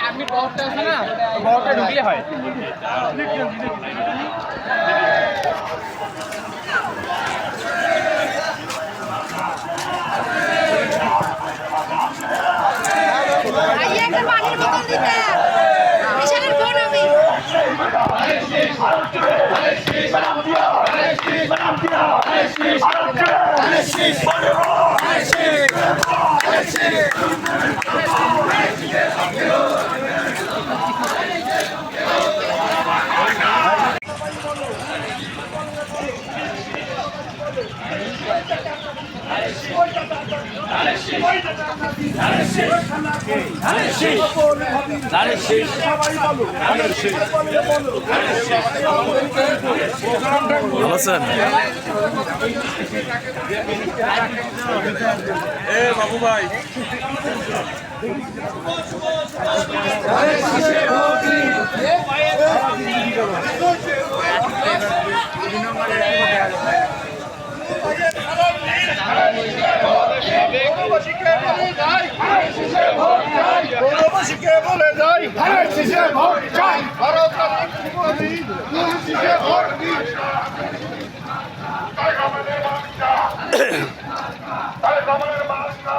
আর্মির পাওয়ারটা আছে না পাওয়ারটা ঢুকলে হয়। ভাইয়া একটা পানির বোতল দিতে বিশালের ফোন আমি ভালো আছেন প্রবাসীকে বলে যাই। শীষে ভোট চাই। ভারত শীষে ভোট দিন। তাই আমাদের বাচ্চা তাই আমাদের বাচ্চা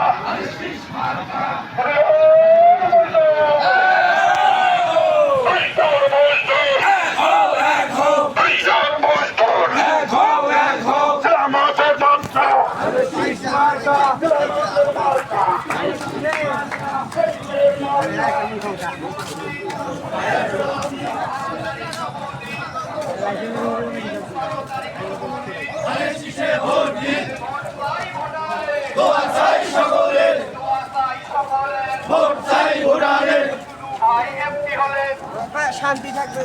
শান্তি থাকবে।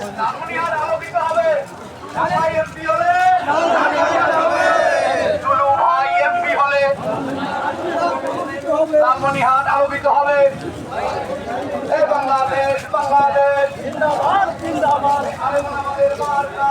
আলোকিত হবে। এমপি হলে। চলো ভাই এমপি হলে। লালমনিহাট আলোকিত হবে। বাংলাদেশ বাংলাদেশ। জিন্দাবাদ জিন্দাবাদ। আমাদের মার্কা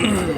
Yeah.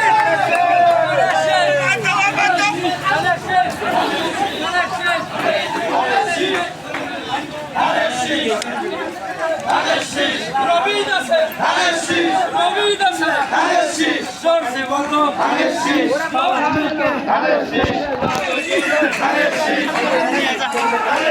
开心往前飞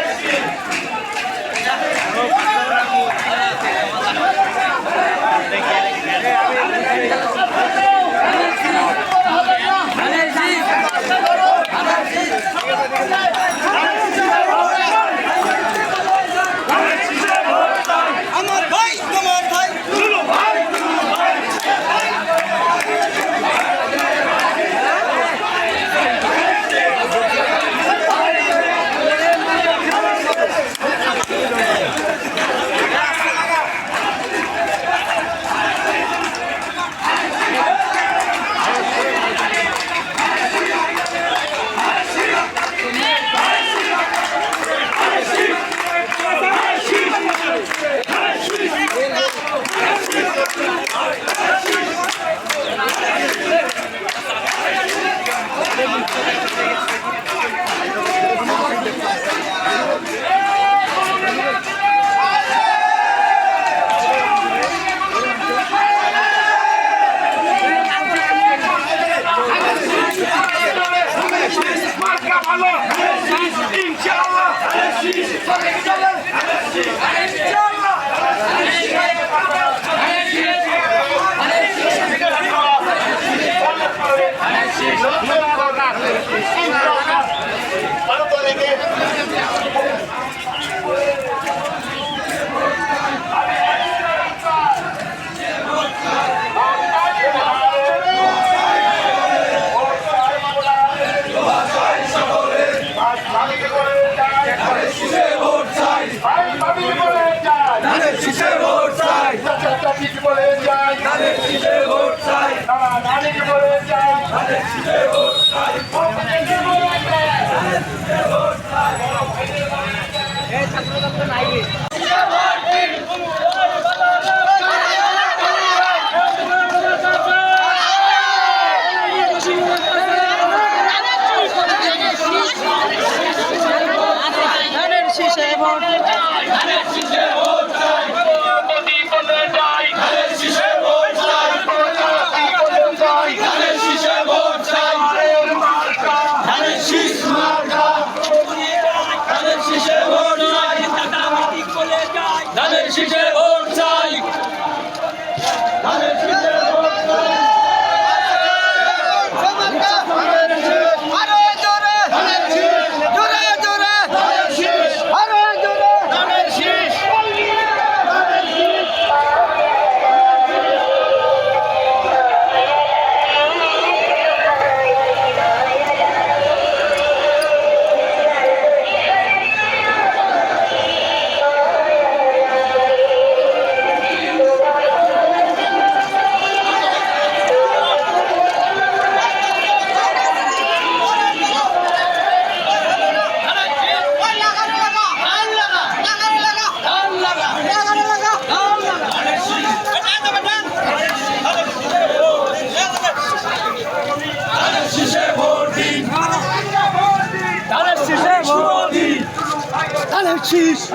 Anarchist!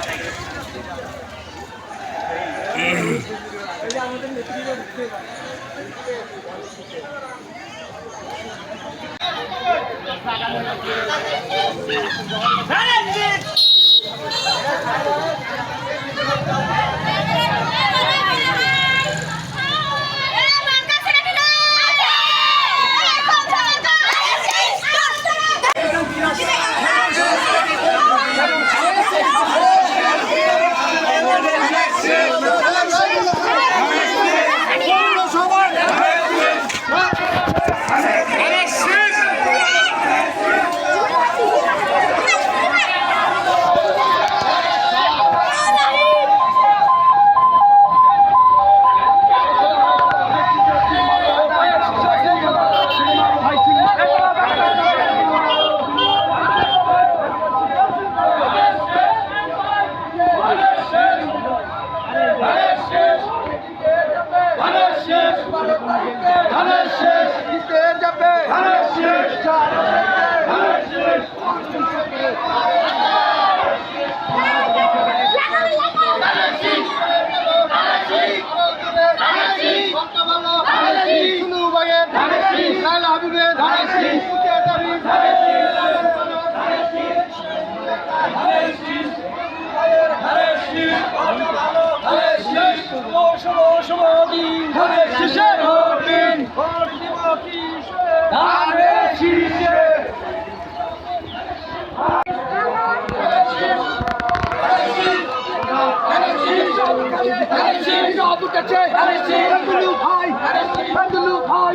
Thank you. আমাদের আবু কাছে। ভাই ভাই।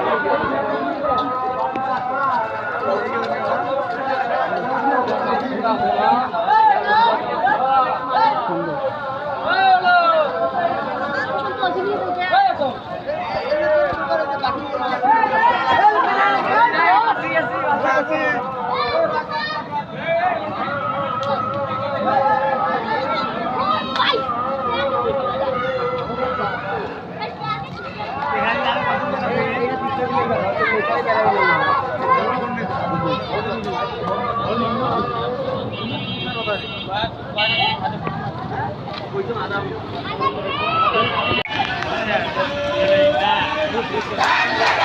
ধানের শীষ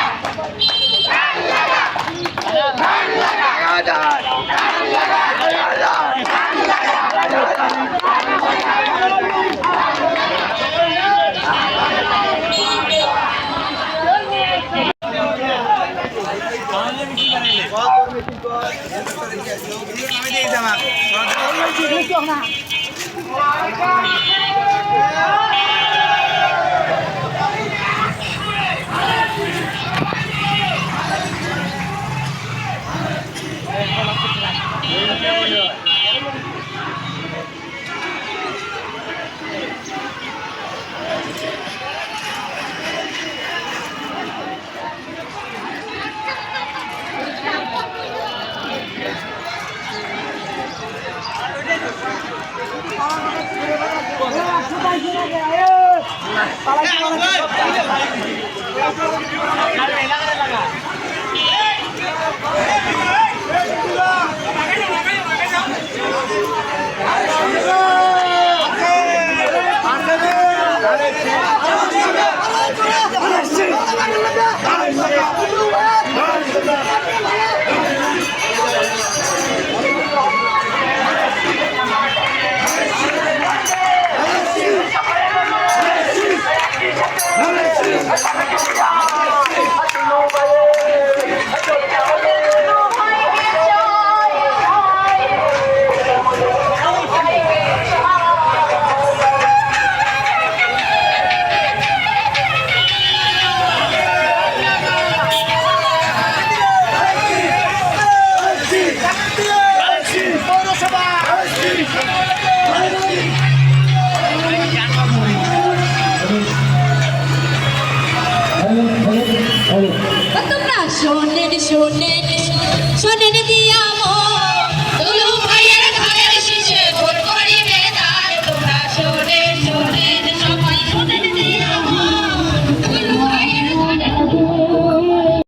¡Vamos! মেনে দিয়া